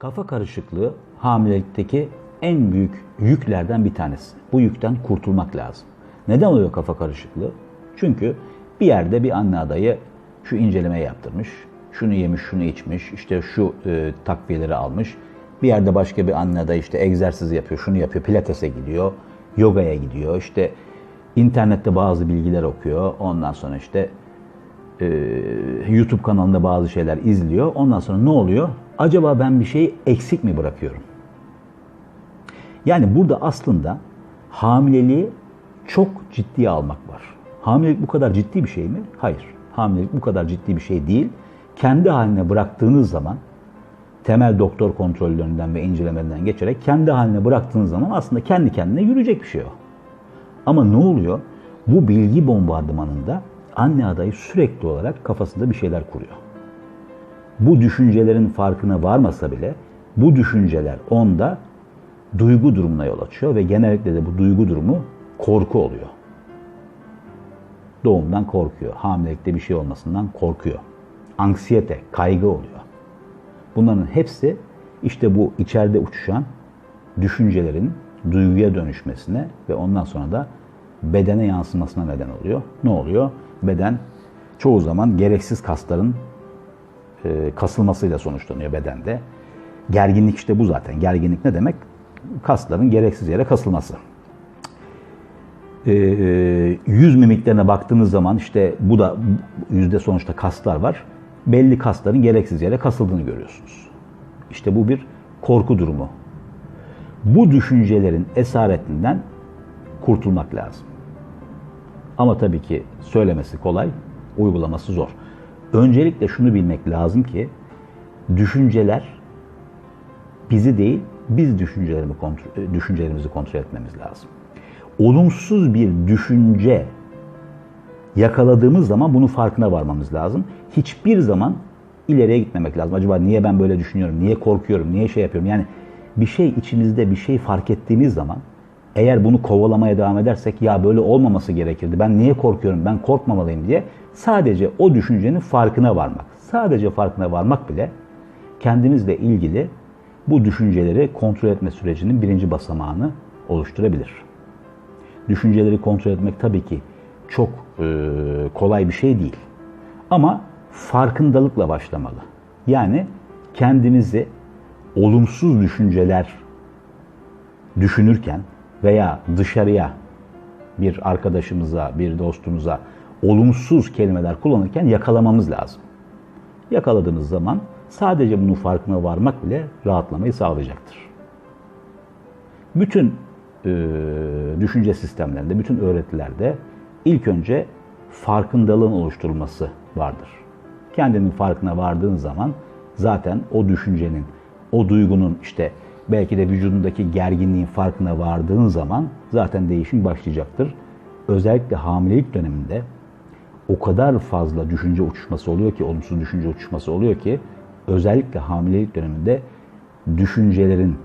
Kafa karışıklığı hamilelikteki en büyük yüklerden bir tanesi. Bu yükten kurtulmak lazım. Neden oluyor kafa karışıklığı? Çünkü bir yerde bir anne adayı şu incelemeyi yaptırmış, şunu yemiş, şunu içmiş, işte şu e, takviyeleri almış. Bir yerde başka bir anne adayı işte egzersiz yapıyor, şunu yapıyor, pilatese gidiyor, yogaya gidiyor, işte internette bazı bilgiler okuyor. Ondan sonra işte e, YouTube kanalında bazı şeyler izliyor. Ondan sonra ne oluyor? Acaba ben bir şey eksik mi bırakıyorum? Yani burada aslında hamileliği çok ciddiye almak var. Hamilelik bu kadar ciddi bir şey mi? Hayır. Hamilelik bu kadar ciddi bir şey değil. Kendi haline bıraktığınız zaman temel doktor kontrollerinden ve incelemelerinden geçerek kendi haline bıraktığınız zaman aslında kendi kendine yürüyecek bir şey o. Ama ne oluyor? Bu bilgi bombardımanında anne adayı sürekli olarak kafasında bir şeyler kuruyor. Bu düşüncelerin farkına varmasa bile bu düşünceler onda duygu durumuna yol açıyor ve genellikle de bu duygu durumu korku oluyor. Doğumdan korkuyor, hamilelikte bir şey olmasından korkuyor. Anksiyete, kaygı oluyor. Bunların hepsi işte bu içeride uçuşan düşüncelerin duyguya dönüşmesine ve ondan sonra da bedene yansımasına neden oluyor. Ne oluyor? Beden çoğu zaman gereksiz kasların e, kasılmasıyla sonuçlanıyor bedende. Gerginlik işte bu zaten. Gerginlik ne demek? Kasların gereksiz yere kasılması. E, yüz mimiklerine baktığınız zaman işte bu da yüzde sonuçta kaslar var. Belli kasların gereksiz yere kasıldığını görüyorsunuz. İşte bu bir korku durumu. Bu düşüncelerin esaretinden kurtulmak lazım. Ama tabii ki söylemesi kolay, uygulaması zor. Öncelikle şunu bilmek lazım ki düşünceler bizi değil, biz düşüncelerimizi kontrol, düşüncelerimizi kontrol etmemiz lazım. Olumsuz bir düşünce yakaladığımız zaman bunun farkına varmamız lazım. Hiçbir zaman ileriye gitmemek lazım. Acaba niye ben böyle düşünüyorum, niye korkuyorum, niye şey yapıyorum? Yani bir şey içimizde bir şey fark ettiğimiz zaman eğer bunu kovalamaya devam edersek ya böyle olmaması gerekirdi. Ben niye korkuyorum? Ben korkmamalıyım diye sadece o düşüncenin farkına varmak. Sadece farkına varmak bile kendimizle ilgili bu düşünceleri kontrol etme sürecinin birinci basamağını oluşturabilir. Düşünceleri kontrol etmek tabii ki çok e, kolay bir şey değil. Ama farkındalıkla başlamalı. Yani kendimizi olumsuz düşünceler düşünürken veya dışarıya bir arkadaşımıza, bir dostumuza olumsuz kelimeler kullanırken yakalamamız lazım. Yakaladığınız zaman sadece bunun farkına varmak bile rahatlamayı sağlayacaktır. Bütün e, düşünce sistemlerinde, bütün öğretilerde ilk önce farkındalığın oluşturulması vardır. Kendinin farkına vardığın zaman zaten o düşüncenin, o duygunun işte belki de vücudundaki gerginliğin farkına vardığın zaman zaten değişim başlayacaktır. Özellikle hamilelik döneminde o kadar fazla düşünce uçuşması oluyor ki, olumsuz düşünce uçuşması oluyor ki özellikle hamilelik döneminde düşüncelerin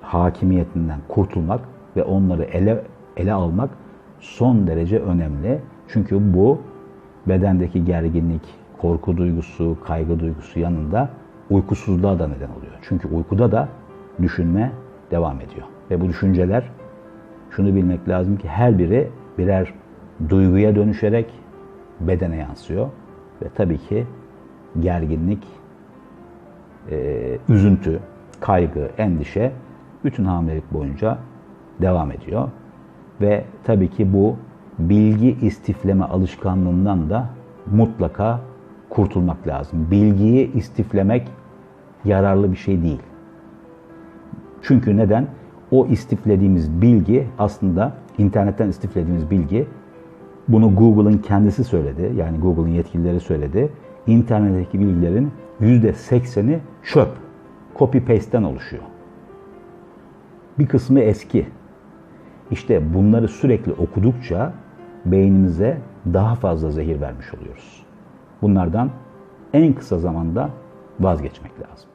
hakimiyetinden kurtulmak ve onları ele ele almak son derece önemli. Çünkü bu bedendeki gerginlik, korku duygusu, kaygı duygusu yanında uykusuzluğa da neden oluyor. Çünkü uykuda da düşünme devam ediyor. Ve bu düşünceler şunu bilmek lazım ki her biri birer duyguya dönüşerek bedene yansıyor. Ve tabii ki gerginlik, e, üzüntü, kaygı, endişe bütün hamilelik boyunca devam ediyor. Ve tabii ki bu bilgi istifleme alışkanlığından da mutlaka kurtulmak lazım. Bilgiyi istiflemek yararlı bir şey değil. Çünkü neden? O istiflediğimiz bilgi aslında internetten istiflediğimiz bilgi bunu Google'ın kendisi söyledi. Yani Google'ın yetkilileri söyledi. İnternetteki bilgilerin %80'i çöp. Copy paste'ten oluşuyor. Bir kısmı eski. İşte bunları sürekli okudukça beynimize daha fazla zehir vermiş oluyoruz. Bunlardan en kısa zamanda vazgeçmek lazım.